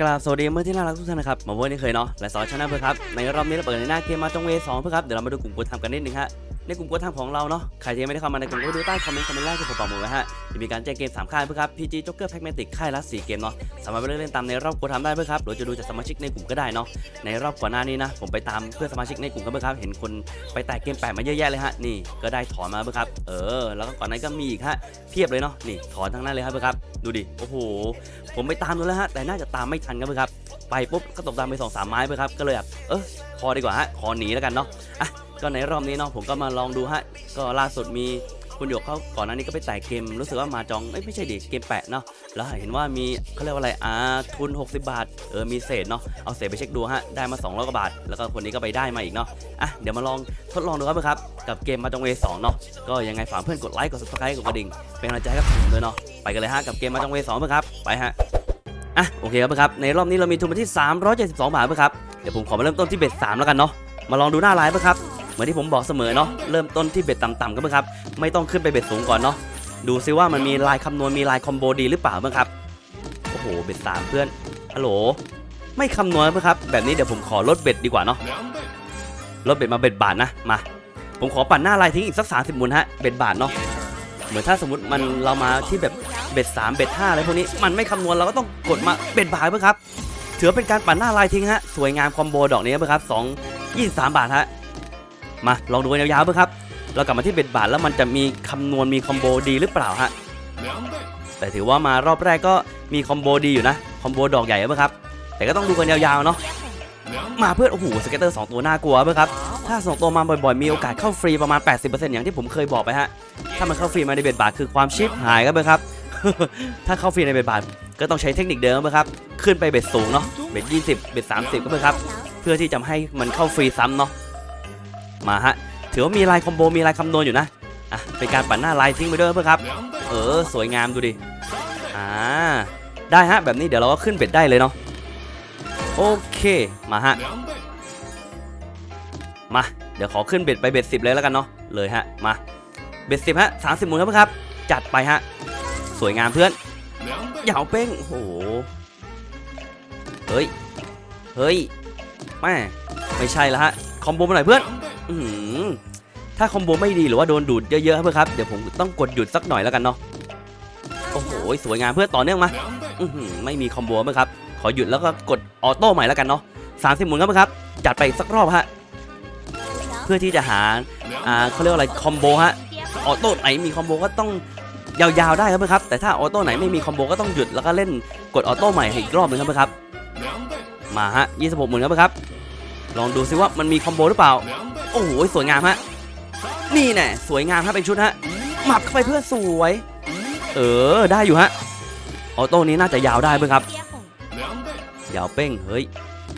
กราบสวัสดีเมื่อที่น่ารักทุกท่านนะครับ มาวันนี้เคยเนาะและสอนชนะเพื่อครับ ในรอบนี้เราเปิดในหน้าเกมมาจงเวสองเพื่อครับ เดี๋ยวเรามาดูกลุ่มกดทำกันนิดนึงฮะ ในกลุ่มกดทำของเราเนาะใครที่ไม่ได้เข้ามาในกลุ่มก็ดูใต้คอมเมนต์คอมเมนต์แรกที่ผมปักมุดไว้ฮะจะมีการแจ้งเกม3ค่ายเพื่อครับ PG Joker Pragmatic ค่ายละ4เกมเนาะสามารถไปเล่นตามในรอบกดทำได้เพื่อครับหรือจะดูจากสมาชิกในกลุ่มก็ได้เนาะในรอบก่อนหน้านี้นะผมไปตามเพื่อนสมาชิกในกลุ่มกันเพื่อครับเห็นคนไปแตกเกมแปดมาเยอะแยะเลยฮะนี่ก็ได้ถอนมาเพื่อครับเออ แล้วก็ก่อนหนั้นก็มีอีกฮะเพียบเลยเนาะนี่ถอนทั้งนั้นเลยครับเพื่อครับดูดิโอ้โหผมไปตามดูแล้วฮะแต่น่าจะตามไม่ทันครับเพื่อครับไปปุ๊บก็ตกดำไปสองสามไม้ไปครับก็เลยแบบเออพอดีกว่าฮะขอหนีแล้วกันเนาะอะ ก็ในรอบนี้เนาะผมก็มาลองดูฮะก็ล่าสุดมีคุณหยกเขาก่อนหน้านี้ก็ไปแตกเกมรู้สึกว่ามาจองเอ้ยไม่ใช่ดิเกมแปะเนาะแล้วเห็นว่ามีเขาเรียกว่าอะไรอ่าทุน 60 บาทเออมีเศษเนาะเอาเศษไปเช็คดูฮะได้มา200กว่าบาท แล้วก็คนนี้ก็ไปได้มาอีกเนาะอะเดี๋ยวมาลองทดลองดูครับครับกับเกมมาจองเวสองเนาะก็ยังไงฝากเพื่อนกดไลค์กด subscribe กดกระดิ่งเป็นกำลังใจให้กับผมด้วยเนาะไปกันเลยฮะกับเกมมาจองเวสองเพื่อครับไปฮะอะโอเคครับครับในรอบนี้เรามีทุนมาที่ 372 บาทครับเดี๋ยวผมขอมาเริ่มต้นที่เบ็ด3แล้วกันเนาะมาลองดูหน้าไลน์ครับ เหมือนที่ผมบอกเสมอเนาะเริ่มต้นที่เบ็ดต่ำๆกันครับไม่ต้องขึ้นไปเบ็ดสูงก่อนเนาะดูซิว่ามันมีลายคำนวณมีลายคอมโบดีหรือเปล่าบ้างครับโอ้โหเบ็ด3เพื่อนฮัลโหลไม่คำนวณครับแบบนี้เดี๋ยวผมขอลดเบ็ดดีกว่าเนาะลดเบ็ดมาเบ็ดบาทนะมาผมขอปั่นหน้าลายทิ้งอีกสัก30หมุนฮะเบ็ดบาทเนาะเหมือนถ้าสมมติมันเรามาที่แบบเบ็ด3เบ็ด5อะไรพวกนี้มันไม่คำนวณเราก็ต้องกดมาเบ็ดบาทเพื่อครับถือเป็นการปั่นหน้าลายทิ้งฮะสวยงามคอมโบดอกนี้เพื่อครับ2 23บาทฮะ มาลองดูกันยาวๆเพื่อครับ เรากลับมาที่เบ็ดบาทแล้วมันจะมีคำนวณมีคอมโบดีหรือเปล่าฮะแต่ถือว่ามารอบแรกก็มีคอมโบดีอยู่นะคอมโบดอกใหญ่เพื่อครับ แต่ก็ต้องดูกันยาวๆเนาะมาเพื่อนโอ้โหสเก็ตเตอร์สองตัวน่ากลัวเพื่อครับถ้าสองตัวมาบ่อยๆ มีโอกาสเข้าฟรีประมาณ 80%อย่างที่ผมเคยบอกไปฮะถ้ามันเข้าฟรีมาในเบ็ดบาทคือความชิปหายครับเพื่อครับถ้าเข้าฟรีในเบ็ดบาทก็ต้องใช้เทคนิคเดิมนะครับขึ้นไปเบ็ดสูงเนาะเบ็ด20 เบ็ด30 ก็เพื่อครับเพื่อที่จะให้มันเข้าฟรีซ้ำเนาะ มาฮะถือว่ามีลายคอมโบมีลายคำนวณอยู่นะอะเป็นการปั่นหน้าลายทิ้งไปด้วยเพื่อครับ เออสวยงามดูดิอ่าได้ฮะแบบนี้เดี๋ยวเราก็ขึ้นเบ็ดได้เลยเนาะโอเคมาฮะมาเดี๋ยวขอขึ้นเบ็ดไปเบ็ดสิบเลยแล้วกันเนาะเลยฮะมาเบ็ดสิบฮะสามสิบหมุนครับเพื่อนครับ จัดไปฮะสวยงามเพื่อนเหยาเป้งโอ้โหเฮ้ยเฮ้ยแม่ไม่ใช่ล้วฮะคอมโบมาหน่อยเพื่อน อือหือถ้าคอมโบไม่ดีหรือว่าโดนดูดเยอะๆครับเพื่อนครับ เดี๋ยวผมต้องกดหยุดสักหน่อยแล้วกันเนาะ โอ้โห สวยงามเพื่อนต่อเนื่องมาอืไม่มีคอมโบเพื่อนครับ ขอหยุดแล้วก็กดออโต้ใหม่แล้วกันเนาะสามสิบหมุนครับเพื่อนครับ จัดไปสักรอบฮะ เพื่อที่จะหา อ่าเขาเรียกว่าอะไร คอมโบฮะ ออโต้ไหนมีคอมโบก็ต้องยาวๆได้ครับเพื่อนครับ แต่ถ้าออโต้ไหนไม่มีคอมโบก็ต้องหยุดแล้วก็เล่นกดออโต้ใหม่ให้อีกรอบหนึ่งครับเพื่อนครับ มาฮะ26หมื่นครับเพื่อนครับ ลองดูซิว่ามันมีคอมโบหรือเปล่า โอ้โหสวยงามฮะ นี่แน่สวยงามฮะเป็นชุดฮะหมับเข้าไปเพื่อสวย เออได้อยู่ฮะ ออโต้นี้น่าจะยาวได้เพื่อนครับ ยาวเป้งเฮ้ย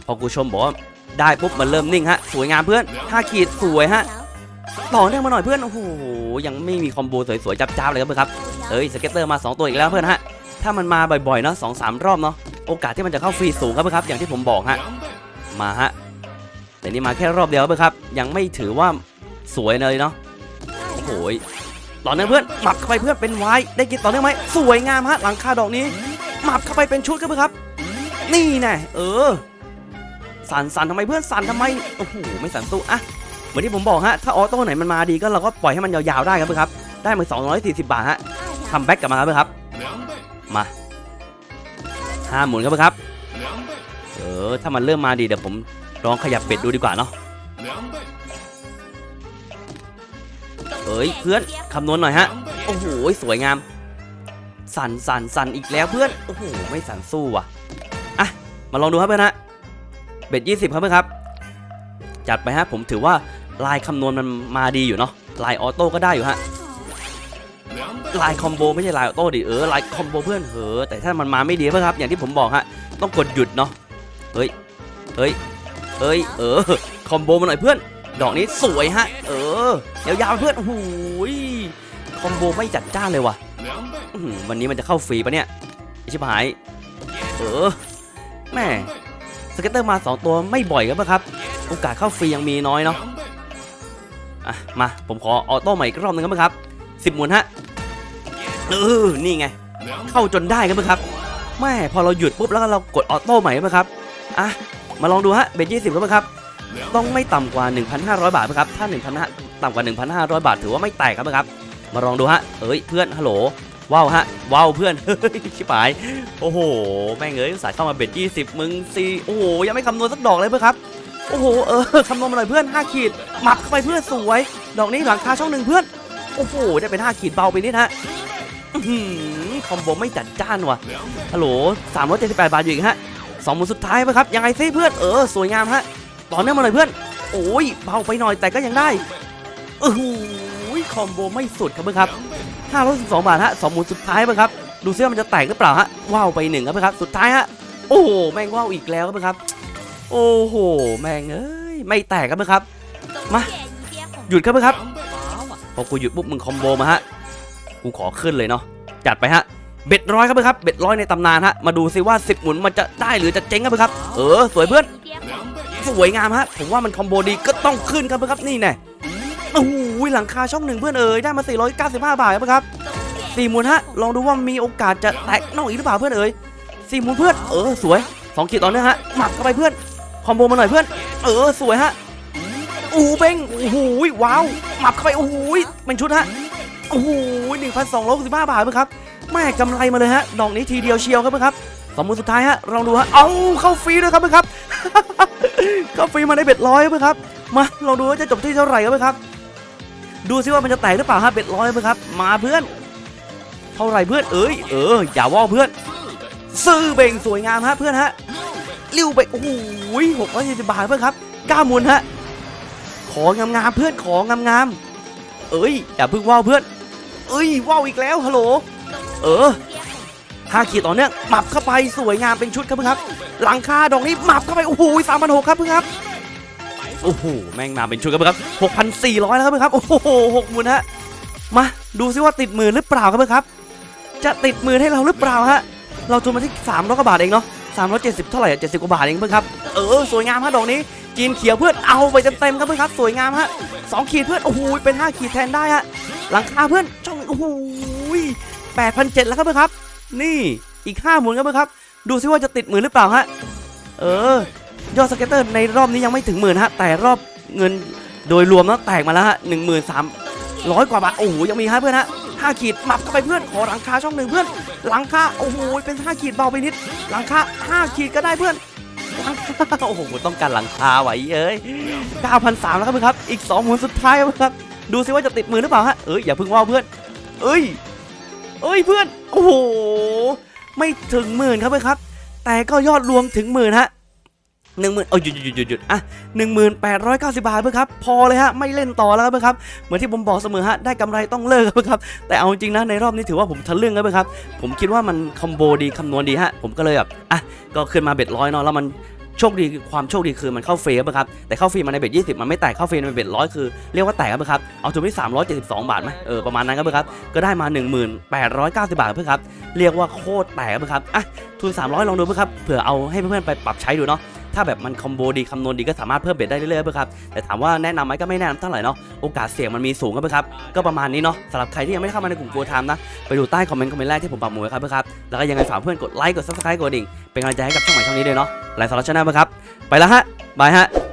พอกูชมบอกว่าได้ปุ๊บมันเริ่มนิ่งฮะ สวยงามเพื่อนห้าขีดสวยฮะ ต่อเนื่องมาหน่อยเพื่อน โอ้โหยังไม่มีคอมโบสวยๆจับๆเลยครับเพื่อนครับเอ้ยสเก็ตเตอร์มา2ตัวอีกแล้วเพื่อนฮะ ถ้ามันมาบ่อยๆเนาะสองสามรอบเนาะ โอกาสที่มันจะเข้าฟรีสูงครับเพื่อนครับ อย่างที่ผมบอกฮะ มาฮะ แต่นี่มาแค่รอบเดียวครับเพื่อนครับ ยังไม่ถือว่าสวยเลยเนาะโอ้โหยต่อเนื่องเพื่อนหมับเข้าไปเพื่อนเป็นไวายได้กินต่อเนื่องไหมสวยงามฮะหลังคาดอกนี้หมับเข้าไปเป็นชุดครับเพื่อนครับ นี่แน่เออสั่นสั่นทำไมเพื่อนสั่นทำไมโอ้โหไม่สั่นสู้อะเหมือนที่ผมบอกฮะถ้าออโต้ไหนมันมาดีก็เราก็ปล่อยให้มันยาวๆได้ครับเพื่อนครับได้มา240 บาทฮะคัมแบ็กกลับมาครับเพื่อนครับมาห้าหมุนครับเพื่อนครับเออถ้ามันเริ่มมาดีเดี๋ยวผม ลองขยับเบ็ดดูดีกว่าเนาะเอ้ยเพื่อนคำนวณหน่อยฮะ โอ้โหสวยงาม สั่นสั่นสั่นอีกแล้วเพื่อน โอ้โหไม่สั่นสู้ว่ะ อะ มาลองดูครับเพื่อนฮะ เบ็ด20ครับเพื่อนครับ จัดไปฮะผมถือว่าลายคำนวณมันมาดีอยู่เนาะ ลายออโต้ก็ได้อยู่ฮะ ลายคอมโบไม่ใช่ลายออโต้ดิเออลายคอมโบเพื่อนเหอแต่ถ้ามันมาไม่ดีเพื่อนครับ อย่างที่ผมบอกฮะ ต้องกดหยุดเนาะ เฮ้ย เฮ้ย เฮ้ยเออคอมโบมาหน่อยเพื่อน ดอกนี้สวยฮะ เออยาวๆเพื่อนโอ้โหยคอมโบไม่จัดจ้านเลยว่ะวันนี้มันจะเข้าฟรีปะเนี่ยไอชิบหาย เออแม่สเก็ตเตอร์มา 2 ตัวไม่บ่อยครับครับ โอกาสเข้าฟรียังมีน้อยเนาะอะมาผมขอออโต้ใหม่อีกรอบหนึงครับครับ10หมุนฮะเออนี่ไง เข้าจนได้ครับครับแม่พอเราหยุดปุ๊บแล้วก็เรากดออโต้ใหม่ไหมครับอะ มาลองดูฮะเบ็ดยี่สิบครับครับต้องไม่ต่ำกว่า 1,500 บาทครับถ้า1,500ต่ำกว่า 1,500 บาทถือว่าไม่แตกครับครับ มาลองดูฮะเอ้ยเพื่อนฮัลโหลว้าวฮะว้าวเพื่อนเฮ้ยชิบหายโอ้โหแม่งเอ้ยสายเข้ามาเบ็ด20มึงซีโอ้โหยังไม่คำนวณสักดอกเลยเพื่อนครับโอ้โหเออคำนวณมาหน่อยเพื่อน5ขีดหมักเข้าไปเพื่อนสวย ดอกนี้หลังคาช่องหนึ่งเพื่อนโอ้โหได้เป็น5ขีดเบาไปนิดฮะคอมโบไม่จัดจ้านว่ะฮัลโหล378บาทอยู่อีกฮะ สองหมุนสุดท้ายไหมครับยังไงซิเพื่อนเออสวยงามฮะต่อเนื่องมาหน่อยเพื่อน โอ้ยเบาไปหน่อยแต่ก็ยังได้โอ้โหคอมโบไม่สุดครับเพื่อนครับ512บาทฮะสองหมุนสุดท้ายเพื่อครับดูซิว่ามันจะแตกหรือเปล่าฮะว้าวไปหนึ่งครับเพื่อนครับสุดท้ายฮะโอ้โหแม่งว้าวอีกแล้วครับเพื่อนครับ โอ้โหแม่งเอ้ยไม่แตกครับเพื่อนครับมาหยุดครับเพื่อนครับพอกูหยุดปุ๊บมึงคอมโบมาฮะกูขอขึ้นเลยเนาะจัดไปฮะ เบ็ดร้อยครับเพื่อนครับเบ็ดร้อยในตำนานฮะมาดูซิว่า 10 หมุนมันจะได้หรือจะเจ๊งครับเพื่อนครับเออสวยเพื่อนสวยงามฮะผมว่ามันคอมโบดีก็ต้องขึ้นครับเพื่อนครับนี่แน่โอ้โหหลังคาช่องหนึ่งเพื่อนเอ๋ยได้มา 495 บาทครับเพื่อนครับสี่หมุนฮะลองดูว่ามีโอกาสจะแตกนอกอีกหรือเปล่าเพื่อนเอ๋ยสี่หมุนเพื่อนเออสวยสองขีดต่อเนื่องฮะหมักเข้าไปเพื่อนคอมโบมาหน่อยเพื่อน เออสวยฮะโอ้โหเบ้งโอ้โหว้าวหมักเข้าไปโอ้โหเป็นชุดฮะโอ้โหหนึ่งพันสองร้อยสิบห้าบาทเพื่อนครับ แม่กำไรมาเลยฮะดอกนี้ทีเดียวเชียวครับเพื่อนครับสองมุนสุดท้ายฮะลองดูฮะเอาเข้าฟรีด้วยครับเพื่อนครับเข้าฟรีมาในเบ็ดร้อยเพื่อนครับมาลองดูว่าจะจบที่เท่าไหร่ครับเพื่อนครับ ดูซิว่ามันจะแตกหรือเปล่าฮะเบ็ดร้อยเพื่อนครับ มาเพื่อน เท่าไหร่เพื่อนเอ้ยเอออย่าว่าเพื่อนซื้อเบ่งสวยงามฮะเพื่อนฮะลิ้วไปโอ้โหหกร้อยสี่สิบบาทเพื่อนครับก้ามุนฮะของามๆเพื่อนของงามๆเอ้ยอย่าเพิ่งว่าวเพื่อน เอ้ยว่าวอีกแล้วฮัลโหล เออห้าขีดต่อเนื่องหมับเข้าไปสวยงามเป็นชุดครับเพื่อนครับ หลังคาดอกนี้หมับเข้าไปโอ้โหสามพันหกครับเพื่อนครับโอ้โหแม่งมาเป็นชุดครับเพื่อนครับหกพันสี่ร้อยแล้วครับเพื่อนครับโอ้โหหกหมื่นฮะมาดูซิว่าติดหมื่นหรือเปล่าครับเพื่อนครับ จะติดหมื่นให้เราหรือเปล่าฮะเราทุนมาที่สามร้อยกว่าบาทเองเนาะสามร้อยเจ็ดสิบเท่าไหร่เจ็ดสิบกว่าบาทเองเพื่อนครับเออสวยงามฮะดอกนี้กินเขียวเพื่อนเอาไปเต็มๆครับเพื่อนครับ สวยงามฮะสองขีดเพื่อนโอ้โหเป็นห้าขีดแทนได้ฮะหลังคาเพื่อนช่องโอ้โห แปดพันเจ็ดแล้วครับเพื่อนครับ นี่อีกห้าหมุนครับเพื่อนครับ ดูซิว่าจะติดหมื่นหรือเปล่าฮะ เออ ยอดสเก็ตเตอร์ในรอบนี้ยังไม่ถึงหมื่นฮะ แต่รอบเงินโดยรวมแล้วแตกมาแล้วฮะหนึ่งหมื่นสามร้อยกว่าบาท โอ้โห ยังมีฮะเพื่อนฮะห้าขีดหมับเข้าไปเพื่อน ขอหลังคาช่องหนึ่งเพื่อน หลังคา โอ้โห เป็นห้าขีดเบาไปนิด หลังคาห้าขีดก็ได้เพื่อนโอ้โห ต้องการหลังคาไว้เอ้ย9,300แล้วครับเพื่อนครับ อีก2หมุนสุดท้ายครับเพื่อนครับ ดูซิว่าจะติดมือหรือเปล่าฮะ เอ้ยอย่าเพิ่งว่าเพื่อน เอ้ย เอ้ยเพื่อน โอ้โห ไม่ถึงหมื่นครับเพื่อนครับ แต่ก็ยอดรวมถึงหมื่นฮะหนึ่งหมื่นเออหยุดหยุดหยุดหยุดหยุดอะหนึ่งหมื่นแปดร้อยเก้าสิบบาทเพื่อนครับ พอเลยฮะ ไม่เล่นต่อแล้วครับเพื่อนครับ เหมือนที่ผมบอกเสมอฮะ ได้กำไรต้องเลิกครับเพื่อนครับ แต่เอาจริงนะ ในรอบนี้ถือว่าผมทะลึ่งครับเพื่อนครับ ผมคิดว่ามันคอมโบดีคำนวณดีฮะ ผมก็เลยแบบ อะ ก็ขึ้นมาเบ็ดร้อยเนาะ แล้วมัน โชคดีความโชคดีคือมันเข้าเฟรมครับแต่เข้าฟรีมาในเบ็ด20มันไม่แตกเข้าฟรีในเบ็ดร้อยคือเรียกว่าแตกครับครับเอาทุนที่372บาทไหมเออประมาณนั้นครับครับก็ได้มาหนึ่งหมื่นแปดร้อยเก้าสิบบาทเพื่อครับเรียกว่าโคตรแตกครับครับอะทุนสามร้อยลองดูเพื่อครับเผื่อเอาให้เพื่อนๆไปปรับใช้ดูเนาะ ถ้าแบบมันคอมโบดีคำนวณดีก็สามารถเพิ่มเบ็ดได้เรื่อยๆเพื่อครับแต่ถามว่าแนะนำไหมก็ไม่แนะนำเท่าไหร่เนาะโอกาสเสี่ยงมันมีสูงครับเพื่อครับก็ประมาณนี้เนาะสำหรับใครที่ยังไม่ได้เข้ามาในกลุ่มโกทามนะไปดูใต้คอมเมนต์คอมเมนต์แรกที่ผมปักหมุดครับเพื่อครับแล้วก็ยังไงฝากเพื่อนกดไลค์กดซับสไครต์กดดิ่งเป็นกำลังใจให้กับช่องใหม่ช่องนี้ด้วยเนาะหลายสาระชาแนลครับไปแล้วฮะบายฮะ